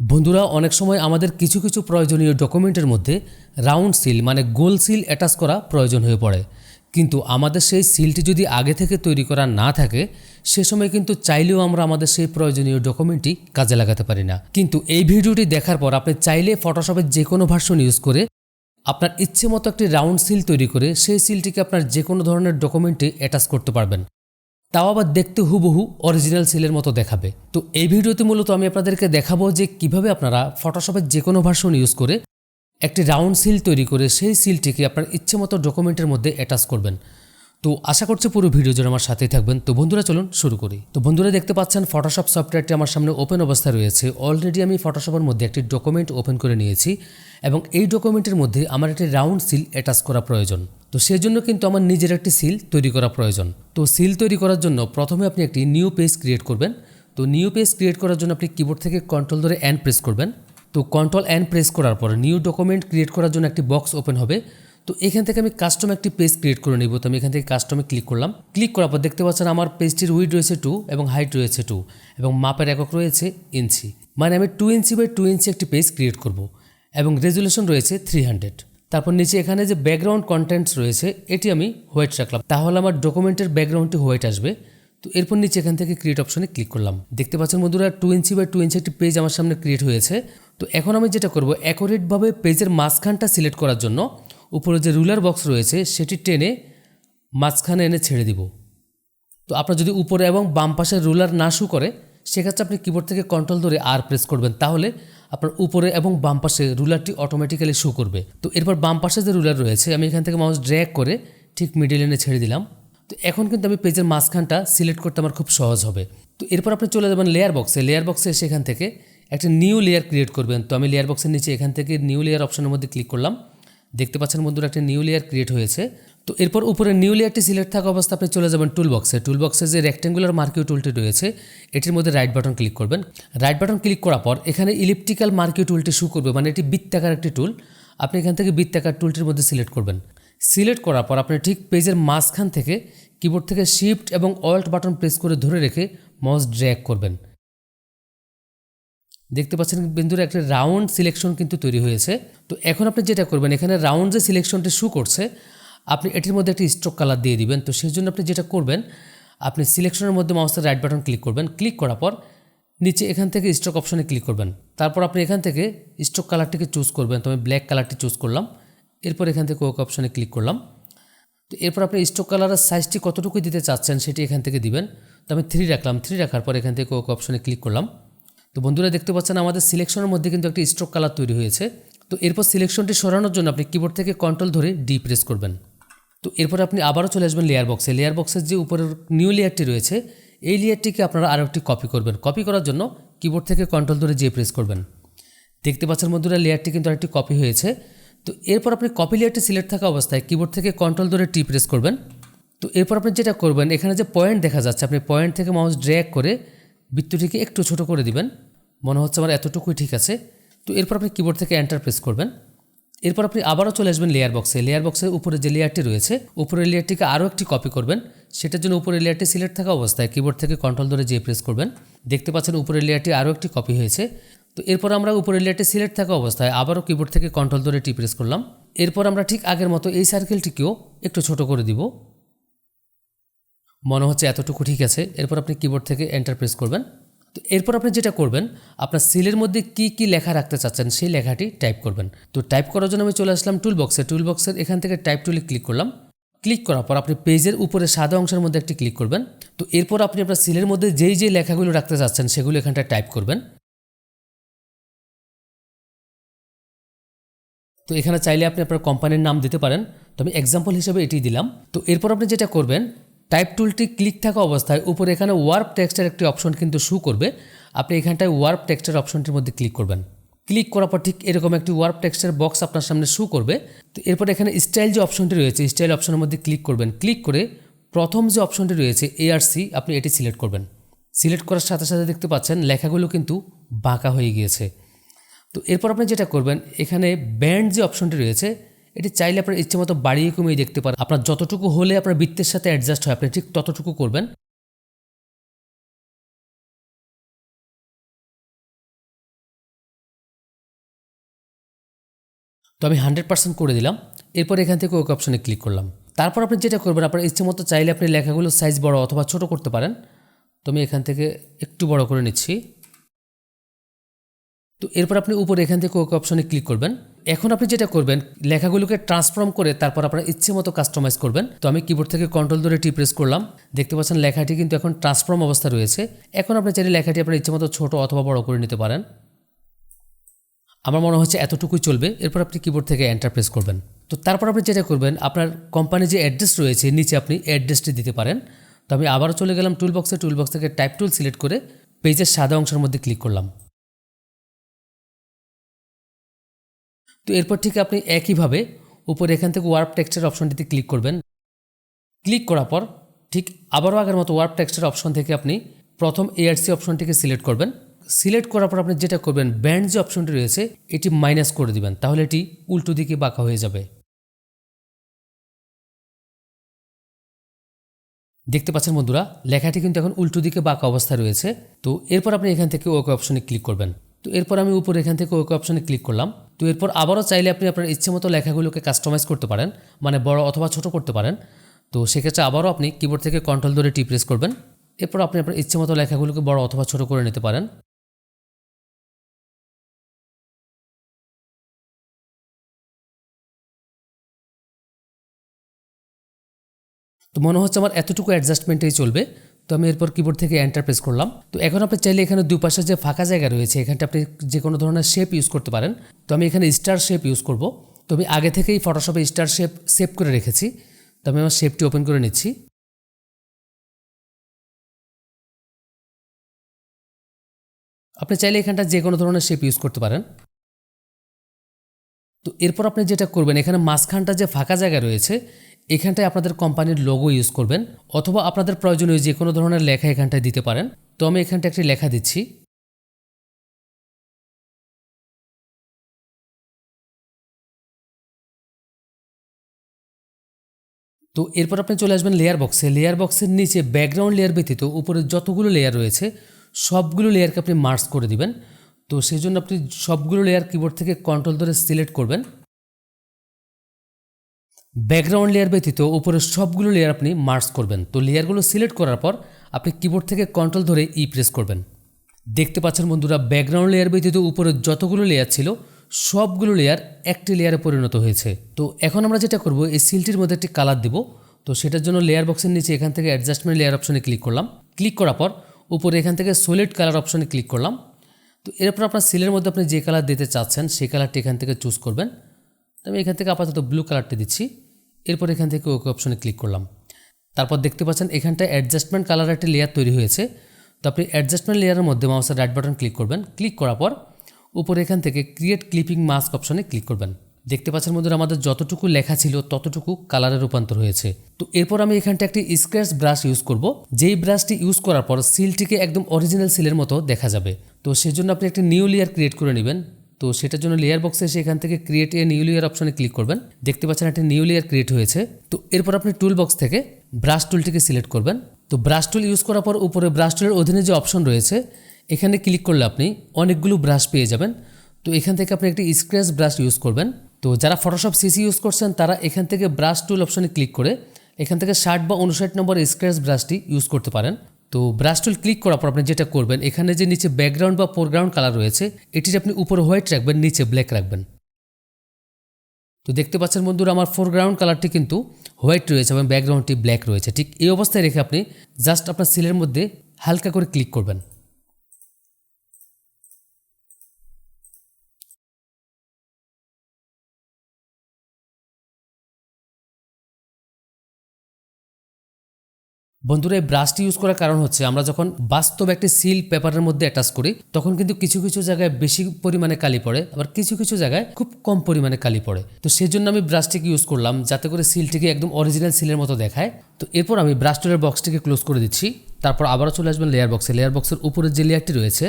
বন্ধুরা, অনেক সময় আমাদের কিছু কিছু প্রয়োজনীয় ডকুমেন্টের মধ্যে রাউন্ড সিল মানে গোল সিল অ্যাটাচ করা প্রয়োজন হয়ে পড়ে। কিন্তু আমাদের সেই সিলটি যদি আগে থেকে তৈরি করা না থাকে, সে সময় কিন্তু চাইলেও আমরা আমাদের সেই প্রয়োজনীয় ডকুমেন্টটি কাজে লাগাতে পারি না। কিন্তু এই ভিডিওটি দেখার পর আপনি চাইলে ফটোশপের যে কোনো ভার্সন ইউজ করে আপনার ইচ্ছে মতো একটি রাউন্ড সিল তৈরি করে সেই সিলটিকে আপনার যে কোনো ধরনের ডকুমেন্টে অ্যাটাচ করতে পারবেন। তাও আবার দেখতে হুবহু অরিজিনাল সিলের মতো দেখাবে। তো এই ভিডিওতে মূলত আমি আপনাদেরকে দেখাবো যে কীভাবে আপনারা ফটোশপের যে কোনো ভার্সন ইউজ করে একটি রাউন্ড সিল তৈরি করে সেই সিলটিকে আপনার ইচ্ছে মতো ডকুমেন্টের মধ্যে অ্যাটাচ করবেন। তো আশা করছি পুরো ভিডিও জন্য আমার সাথেই থাকবেন। তো বন্ধুরা, চলুন শুরু করি। তো বন্ধুরা, দেখতে পাচ্ছেন ফটোশপ সফটওয়্যারটি আমার সামনে ওপেন অবস্থায় রয়েছে। অলরেডি আমি ফটোশপের মধ্যে একটি ডকুমেন্ট ওপেন করে নিয়েছি এবং এই ডকুমেন্টের মধ্যে আমার একটি রাউন্ড সিল অ্যাটাচ করা প্রয়োজন। তো সেজন্য কিন্তু আমার নিজের একটি সিল তৈরি করা প্রয়োজন। তো সিল তৈরি করার জন্য প্রথমে আপনি একটি নিউ পেজ ক্রিয়েট করবেন। তো নিউ পেজ ক্রিয়েট করার জন্য আপনি কিবোর্ড থেকে কন্ট্রোল ধরে অ্যান্ড প্রেস করবেন। তো কন্ট্রোল অ্যান্ড প্রেস করার পর নিউ ডকুমেন্ট ক্রিয়েট করার জন্য একটি বক্স ওপেন হবে। তো এখান থেকে আমি কাস্টম একটি পেজ ক্রিয়েট করে নিব। তো আমি এখান থেকে কাস্টমে ক্লিক করলাম। ক্লিক করার পর দেখতে পাচ্ছেন আমার পেজটির উইড রয়েছে টু এবং হাইট রয়েছে টু এবং মাপের একক রয়েছে ইঞ্চি। মানে আমি two inch by two inch একটি পেজ ক্রিয়েট করব এবং রেজুলেশন রয়েছে থ্রি হান্ড্রেড তারপর নিচে এখানে যে ব্যাকগ্রাউন্ড কন্টেন্টস রয়েছে, এটি আমি হোয়াইট রাখলাম। তাহলে আমার ডকুমেন্টের ব্যাকগ্রাউন্ডটি হোয়াইট আসবে। তো এরপর নিচে এখান থেকে ক্রিয়েট অপশনে ক্লিক করলাম। দেখতে পাচ্ছেন বন্ধুরা two inch by two inch একটি পেজ আমার সামনে ক্রিয়েট হয়েছে। তো এখন আমি যেটা করব অ্যাকোরেটভাবে পেজের মাঝখানটা সিলেক্ট করার জন্য উপরে যে রুলার বক্স রয়েছে, সেটি টেনে মাঝখানে এনে ছেড়ে দিব। তো আপনার যদি উপরে এবং বাম পাশে রুলার না শু করে, সেক্ষেত্রে আপনি কিবোর্ড থেকে কন্ট্রোল ধরে আর প্রেস করবেন। তাহলে আপনার উপরে এবং বাম পাশে রুলারটি অটোমেটিক্যালি শু করবে। তো এরপর বাম পাশে যে রুলার রয়েছে, আমি এখান থেকে মাউস ড্র্যাগ করে ঠিক মিডিল এনে ছেড়ে দিলাম। তো এখন কিন্তু আমি পেজের মাঝখানটা সিলেক্ট করতে আমার খুব সহজ হবে। তো এরপর আপনি চলে যাবেন লেয়ার বক্সে লেয়ার বক্সে সেখান থেকে একটা নিউ লেয়ার ক্রিয়েট করবেন। তো আমি লেয়ার বক্সের নিচে এখান থেকে নিউ লেয়ার অপশনের মধ্যে ক্লিক করলাম। দেখতে পাচ্ছেন বন্ধুরা, একটা নিউ লেয়ার ক্রিয়েট হয়েছে। তো এরপর উপরে নিউ লেয়ারটি সিলেক্ট থাকা অবস্থা আপনি চলে যাবেন টুল বক্সে টুল বক্সে যে রেক্টেঙ্গুলার মার্কিউ টুলটি রয়েছে, এটির মধ্যে রাইট বাটন ক্লিক করবেন। রাইট বাটন ক্লিক করার পর এখানে ইলিপটিক্যাল মার্কিউ টুলটি শু করবে মানে এটি বৃত্তাকার একটি টুল আপনি এখান থেকে বৃত্তাকার টুলটির মধ্যে সিলেক্ট করবেন। সিলেক্ট করার পর আপনি ঠিক পেজের মাঝখান থেকে কিবোর্ড থেকে শিফট এবং অল্ট বাটন প্রেস করে ধরে রেখে মাউস ড্র্যাগ করবেন। দেখতে পাচ্ছেন বিন্দুর একটা রাউন্ড সিলেকশন কিন্তু তৈরি হয়েছে। তো এখন আপনি যেটা করবেন, এখানে রাউন্ড যে সিলেকশনটি শু করছে আপনি এটির মধ্যে একটি স্ট্রোক কালার দিয়ে দিবেন। তো সেই জন্য আপনি যেটা করবেন, আপনি সিলেকশনের মধ্যে মাউসের রাইট বাটন ক্লিক করবেন। ক্লিক করার পর নিচে এখান থেকে স্ট্রোক অপশনে ক্লিক করবেন। তারপর আপনি এখান থেকে স্ট্রোক কালারটিকে চুজ করবেন। তো আমি ব্ল্যাক কালারটি চুজ করলাম। এরপর এখান থেকে ওক অপশনে ক্লিক করলাম। তো এরপর আপনি স্ট্রোক কালারের সাইজটি কতটুকু দিতে চাচ্ছেন সেটি এখান থেকে দিবেন। তো আমি থ্রি রাখলাম। থ্রি রাখার পর এখান থেকে ওক অপশনে ক্লিক করলাম। তো বন্ধুরা দেখতে পাচ্ছেন, আমাদের সিলেকশনের মধ্যে কিন্তু একটি স্ট্রোক কালার তৈরি হয়েছে। তো এরপর সিলেকশনটি সরানোর জন্য আপনি কিবোর্ড থেকে কন্ট্রোল ধরে ডি প্রেস করবেন। তো এরপর আপনি আবারও চলে আসবেন লেয়ার বক্সে লেয়ার বক্সের যে উপরের নিউ লেয়ারটি রয়েছে, এই লেয়ারটিকে আপনারা আরও একটি কপি করবেন। কপি করার জন্য কিবোর্ড থেকে কন্ট্রোল ধরে যে প্রেস করবেন। দেখতে পাচ্ছেন বন্ধুরা লেয়ারটি কিন্তু আরেকটি কপি হয়েছে। তো এরপর আপনি কপি লেয়ারটি সিলেক্ট থাকা অবস্থায় কিবোর্ড থেকে কন্ট্রোল ধরে টি প্রেস করবেন। তো এরপর আপনি যেটা করবেন, এখানে যে পয়েন্ট দেখা যাচ্ছে, আপনি পয়েন্ট থেকে মাউস ড্র্যাগ করে বৃত্তটিকে একটু ছোট করে দিবেন। মনে হচ্ছে আমার এতটুকুই ঠিক আছে। তো এরপর আপনি কিবোর্ড থেকে এন্টার প্রেস করবেন। এরপর আপনি আবারও চলে আসবেন লেয়ার বক্সে লেয়ার বক্সের উপরে যে লেয়ারটি রয়েছে, উপরের লেয়ারটিকে আরও একটি কপি করবেন। সেটার জন্য উপরের লেয়ারটি সিলেক্ট থাকা অবস্থায় কিবোর্ড থেকে কন্ট্রোল ধরে যে প্রেস করবেন, দেখতে পাচ্ছেন উপরের লেয়ারটি আরও একটি কপি হয়েছে। তো এরপর আমরা উপরের লেয়ারটি সিলেক্ট থাকা অবস্থায় আবারও কিবোর্ড থেকে কন্ট্রোল ধরে টি প্রেস করলাম। এরপর আমরা ঠিক আগের মতো এই সার্কেলটিকেও একটু ছোট করে দিব। মনে হচ্ছে এতটুকু ঠিক আছে। এরপর আপনি কিবোর্ড থেকে এন্টার প্রেস করবেন। তো এরপর আপনি যেটা করবেন, আপনার সিলের মধ্যে কি কি লেখা রাখতে চাচ্ছেন, সেই লেখাটি টাইপ করবেন। তো টাইপ করার জন্য আমি চলে আসলাম টুল বক্সে টুল বক্সের এখান থেকে টাইপ টুলে ক্লিক করলাম। ক্লিক করার পর আপনি পেজের উপরে সাদা অংশের মধ্যে একটি ক্লিক করবেন। তো এরপর আপনি আপনার সিলের মধ্যে যেই যেই লেখাগুলো রাখতে চাচ্ছেন, সেগুলো এখানটায় টাইপ করবেন। তো এখানে চাইলে আপনি আপনার কোম্পানির নাম দিতে পারেন। তো আমি এক্সাম্পল হিসেবে এটি দিলাম। তো এরপর আপনি যেটা করবেন টাইপ টুলটি ক্লিক থাকা অবস্থায় উপরে এখানে ওয়ার্প টেক্সটের একটি অপশন কিন্তু শু করবে। আপনি এখানটায় ওয়ার্প টেক্সটের অপশনটির মধ্যে ক্লিক করবেন। ক্লিক করার পর ঠিক এরকম একটি ওয়ার্প টেক্সটের বক্স আপনার সামনে শু করবে। তো এরপর এখানে স্টাইল যে অপশনটি রয়েছে স্টাইল অপশনের মধ্যে ক্লিক করবেন। ক্লিক করে প্রথম যে অপশনটি রয়েছে এআরসি আপনি এটি সিলেক্ট করবেন। সিলেক্ট করার সাথে সাথে দেখতে পাচ্ছেন লেখাগুলো কিন্তু বাঁকা হয়ে গিয়েছে। তো এরপর আপনি যেটা করবেন, এখানে ব্যান্ড যে অপশনটি রয়েছে এটি চাইলে আপনার ইচ্ছে মতো বাড়িয়ে কমিয়ে দেখতে পারেন। আপনার যতটুকু হলে আপনার বৃত্তের সাথে অ্যাডজাস্ট হয়। আপনি ঠিক ততটুকু করবেন। তো আমি হান্ড্রেড পার্সেন্ট করে দিলাম। এরপর এখান থেকে ওকে অপশনে ক্লিক করলাম। তারপর আপনি যেটা করবেন, আপনার ইচ্ছে মতো চাইলে আপনি লেখাগুলো সাইজ বড় অথবা ছোট করতে পারেন। তো আমি এখান থেকে একটু বড় করে নিচ্ছি। তো এরপর আপনি উপরে এখান থেকে ওকে অপশনে ক্লিক করবেন। এখন আপনি যেটা করবেন, লেখাগুলোকে ট্রান্সফর্ম করে তারপর আপনার ইচ্ছে মতো কাস্টমাইজ করবেন। তো আমি কিবোর্ড থেকে কন্ট্রোল ধরে টি প্রেস করলাম। দেখতে পাচ্ছেন লেখাটি কিন্তু এখন ট্রান্সফর্ম অবস্থা রয়েছে। এখন আপনি চাইলে লেখাটি আপনার ইচ্ছে মতো ছোটো অথবা বড় করে নিতে পারেন। আমার মনে হচ্ছে এতটুকুই চলবে। এরপর আপনি কিবোর্ড থেকে এন্টার প্রেস করবেন। তো তারপর আপনি যেটা করবেন, আপনার কোম্পানির যে অ্যাড্রেস রয়েছে, নিচে আপনি অ্যাড্রেসটি দিতে পারেন। তো আমি আবারও চলে গেলাম টুল বক্সে টুল বক্স থেকে টাইপ টুল সিলেক্ট করে পেজের সাদা অংশের মধ্যে ক্লিক করলাম। তো এরপর ঠিক আপনি একইভাবে উপরে এখান থেকে ওয়ার্প টেক্সচার অপশনটিতে ক্লিক করবেন। ক্লিক করার পর ঠিক আবারও আগের মতো ওয়ার্প টেক্সচার অপশন থেকে আপনি প্রথম এআরসি অপশনটিকে সিলেক্ট করবেন। সিলেক্ট করার পর আপনি যেটা করবেন ব্যান্ড যে অপশনটি রয়েছে, এটি মাইনাস করে দিবেন, তাহলে এটি উল্টো দিকে বাঁকা হয়ে যাবে। দেখতে পাচ্ছেন বন্ধুরা, লেখাটি কিন্তু এখন উল্টো দিকে বাঁকা অবস্থায় রয়েছে। তো এরপর আপনি এখান থেকে ওকে অপশনে ক্লিক করবেন। তো এরপর আমি উপরে এখান থেকে ওকে অপশনে ক্লিক করলাম। তো এরপর আবারও চাইলে আপনি আপনার ইচ্ছে মতো লেখাগুলোকে কাস্টমাইজ করতে পারেন মানে বড় অথবা ছোট করতে পারেন। তো সেক্ষেত্রে আবারও আপনি কিবোর্ড থেকে কন্ট্রোল ধরে টি প্রেস করবেন। এরপর আপনি আপনার ইচ্ছে মতো লেখাগুলোকে বড় অথবা ছোট করে নিতে পারেন। তো মনে হচ্ছে আমার এতটুকু অ্যাডজাস্টমেন্টেই চলবে। তো আমি এরপর কিবোর্ড থেকে এন্টার প্রেস করলাম। তো এখন আপনি চাইলে এখানে দুই পাশে যে ফাঁকা জায়গা রয়েছে, এখানটা আপনি যে কোনো ধরনের শেপ ইউজ করতে পারেন। তো আমি এখানে স্টার শেপ ইউজ করব। তো আমি আগে থেকেই ফটোশপে স্টার শেপ সেভ করে রেখেছি। তো আমি আমার শেপটি ওপেন করে নিচ্ছি। আপনি চাইলে এখানটা যে কোনো ধরনের শেপ ইউজ করতে পারেন। তো এরপর আপনি যেটা করবেন, এখানে মাঝখানটা যে ফাঁকা জায়গা রয়েছে এখানটায় আপনাদের কোম্পানির লোগো ইউজ করবেন অথবা আপনাদের প্রয়োজনীয় যে কোনো ধরনের লেখা এখানটায় দিতে পারেন। তো আমি এখানটা একটি লেখা দিচ্ছি। তো এরপর আপনি চলে আসবেন লেয়ার বক্সে লেয়ার বক্সের নিচে ব্যাকগ্রাউন্ড লেয়ার ব্যতীত উপরে যতগুলো লেয়ার রয়েছে, সবগুলো লেয়ারকে আপনি মার্স করে দিবেন। তো সেই জন্য আপনি সবগুলো লেয়ার কিবোর্ড থেকে কন্ট্রোল ধরে সিলেক্ট করবেন। ব্যাকগ্রাউন্ড লেয়ার ব্যতীত উপরের সবগুলো লেয়ার আপনি মার্চ করবেন। তো লেয়ারগুলো সিলেক্ট করার পর আপনি কিবোর্ড থেকে কন্ট্রোল ধরে ই প্রেস করবেন। দেখতে পাচ্ছেন বন্ধুরা, ব্যাকগ্রাউন্ড লেয়ার ব্যতীত উপরের যতগুলো লেয়ার ছিল, সবগুলো লেয়ার একটি লেয়ারে পরিণত হয়েছে। তো এখন আমরা যেটা করব, এই সিলটির মধ্যে একটি কালার দেব। তো সেটার জন্য লেয়ার বক্সের নিচে এখান থেকে অ্যাডজাস্টমেন্ট লেয়ার অপশনে ক্লিক করলাম। ক্লিক করার পর উপরে এখান থেকে সলিড কালার অপশনে ক্লিক করলাম। তো এরপর আপনার সিলের মধ্যে আপনি যে কালার দিতে চাচ্ছেন, সেই কালারটি এখান থেকে চুজ করবেন। আমি এখান থেকে আপাতত ব্লু কালারটি দিচ্ছি। এরপর এখান থেকে ওকে অপশনে ক্লিক করলাম। তারপর দেখতে পাচ্ছেন এখানটায় অ্যাডজাস্টমেন্ট কালার একটি লেয়ার তৈরি হয়েছে। তো আপনি অ্যাডজাস্টমেন্ট লেয়ারের মধ্যে মাউসের রাইট বাটন ক্লিক করবেন। ক্লিক করার পর উপরে এখান থেকে ক্রিয়েট ক্লিপিং মাস্ক অপশনে ক্লিক করবেন। দেখতে পাচ্ছেন মধ্যে আমাদের যতটুকু লেখা ছিল ততটুকু কালারে রূপান্তর হয়েছে। তো এরপর আমি এখানটা একটি স্ক্র্যাচ ব্রাশ ইউজ করব। যেই ব্রাশটি ইউজ করার পর সিলটিকে একদম অরিজিনাল সিলের মতো দেখা যাবে। তো সেজন্য আপনি একটি নিউ লেয়ার ক্রিয়েট করে নেবেন। তো সেটার জন্য লেয়ার বক্সে এসে এখান থেকে ক্রিয়েট এ নিউ লেয়ার অপশনে ক্লিক করবেন। দেখতে পাচ্ছেন একটা নিউ লেয়ার ক্রিয়েট হয়েছে। তো এরপর আপনি টুল বক্স থেকে ব্রাশ টুলটিকে সিলেক্ট করবেন। তো ব্রাশ টুল ইউজ করার পর উপরে ব্রাশ টুলের অধীনে যে অপশন রয়েছে, এখানে ক্লিক করলে আপনি অনেকগুলো ব্রাশ পেয়ে যাবেন। তো এখান থেকে আপনি একটি স্ক্র্যাচ ব্রাশ ইউজ করবেন। তো যারা ফটোশপ সিসি ইউজ করছেন, তারা এখান থেকে ব্রাশ টুল অপশনে ক্লিক করে এখান থেকে ষাট বা উনষাট নম্বর স্ক্র্যাচ ব্রাশটি ইউজ করতে পারেন। তো ব্রাশ টুল ক্লিক করার পর আপনি যেটা করবেন, এখানে যে নিচে ব্যাকগ্রাউন্ড বা ফোরগ্রাউন্ড কালার রয়েছে, এটির আপনি উপরে হোয়াইট রাখবেন, নিচে ব্ল্যাক রাখবেন। তো দেখতে পাচ্ছেন বন্ধুরা, আমার ফোরগ্রাউন্ড কালারটি কিন্তু হোয়াইট রয়েছে এবং ব্যাকগ্রাউন্ডটি ব্ল্যাক রয়েছে। ঠিক এই অবস্থায় রেখে আপনি জাস্ট আপনার সিলের মধ্যে হালকা করে ক্লিক করবেন। বন্ধুরা, এই ব্রাশটি ইউজ করার কারণ হচ্ছে আমরা যখন বাস্তব একটি সিল পেপারের মধ্যে অ্যাটাচ করি, তখন কিন্তু কিছু কিছু জায়গায় বেশি পরিমাণে কালি পড়ে, আবার কিছু কিছু জায়গায় খুব কম পরিমাণে কালি পড়ে। তো সেই জন্য আমি ব্রাশটিকে ইউজ করলাম যাতে করে সিলটিকে একদম অরিজিনাল সিলের মতো দেখায়। তো এরপর আমি ব্রাশ বক্সটিকে ক্লোজ করে দিচ্ছি। তারপর আবারও চলে আসবেন লেয়ার বক্সে লেয়ার বক্সের উপরে যে লেয়ারটি রয়েছে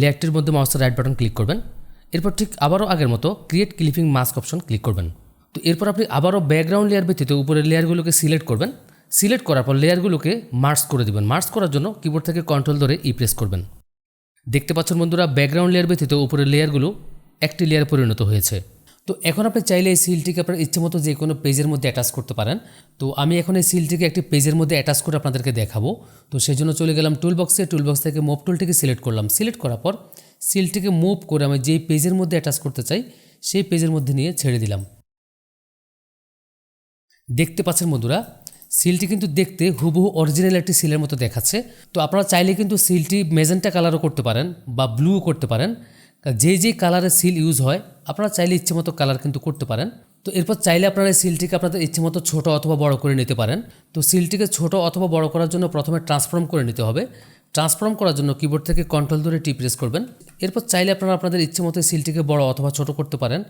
লেয়ারটির মধ্যে মাউসের রাইট বাটন ক্লিক করবেন। এরপর ঠিক আবারও আগের মতো create clipping mask option click করবেন। তো এরপর আপনি আবারও ব্যাকগ্রাউন্ড লেয়ার ব্যতীত উপরের লেয়ারগুলোকে সিলেক্ট করবেন। সিলেক্ট করার পর লেয়ারগুলোকে মার্চ করে দেবেন। মার্চ করার জন্য কিবোর্ড থেকে কন্ট্রোল ধরে ই প্রেস করবেন। দেখতে পাচ্ছেন বন্ধুরা ব্যাকগ্রাউন্ড লেয়ার ব্যতীত উপরের লেয়ারগুলো একটি লেয়ার পরিণত হয়েছে। তো এখন আপনি চাইলে এই সিলটিকে আপনার ইচ্ছে মতো যে কোনো পেজের মধ্যে অ্যাটাচ করতে পারেন। তো আমি এখন এই সিলটিকে একটি পেজের মধ্যে অ্যাটাচ করে আপনাদেরকে দেখাবো। তো সেই জন্য চলে গেলাম টুল বক্সে টুল বক্স থেকে মুভ টুলটিকে সিলেক্ট করলাম। সিলেক্ট করার পর সিলটিকে মুভ করে আমি যেই পেজের মধ্যে অ্যাটাচ করতে চাই, সেই পেজের মধ্যে নিয়ে ছেড়ে দিলাম। দেখতে পাচ্ছেন বন্ধুরা সিলটি কিন্তু দেখতে হুবহু অরিজিনাল একটি সিলের মতো দেখাচ্ছে। তো আপনারা চাইলে কিন্তু সিলটি মেজেন্টা কালারও করতে পারেন বা ব্লুও করতে পারেন। যে যে কালারের সিল ইউজ হয়, আপনারা চাইলে ইচ্ছে মতো কালার কিন্তু করতে পারেন। তো এরপর চাইলে আপনারা এই সিলটিকে আপনাদের ইচ্ছে মতো ছোটো অথবা বড় করে নিতে পারেন। তো সিলটিকে ছোট অথবা বড় করার জন্য প্রথমে ট্রান্সফর্ম করে নিতে হবে। ট্রান্সফর্ম করার জন্য কিবোর্ড থেকে কন্ট্রোল ধরে টি প্রেস করবেন। এরপর চাইলে আপনারা আপনাদের ইচ্ছে মতো সিলটিকে বড় অথবা ছোট করতে পারেন।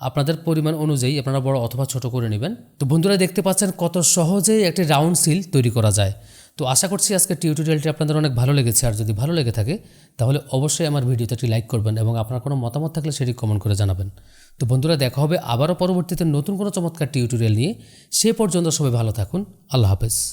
আপনাদের পরিমাণ অনুযায়ী আপনারা বড় অথবা ছোট করে নেবেন। তো বন্ধুরা দেখতে পাচ্ছেন কত সহজেই একটি রাউন্ড সিল তৈরি করা যায়। তো আশা করছি আজকে টিউটোরিয়ালটি আপনাদের অনেক ভালো লেগেছে। আর যদি ভালো লেগে থাকে, তাহলে অবশ্যই আমার ভিডিওতে একটি লাইক করবেন এবং আপনার কোনো মতামত থাকলে সেটি কমেন্ট করে জানাবেন। তো বন্ধুরা দেখা হবে আবারও পরবর্তীতে নতুন কোনো চমৎকার টিউটোরিয়াল নিয়ে। সে পর্যন্ত সবাই ভালো থাকুন। আল্লাহ হাফেজ।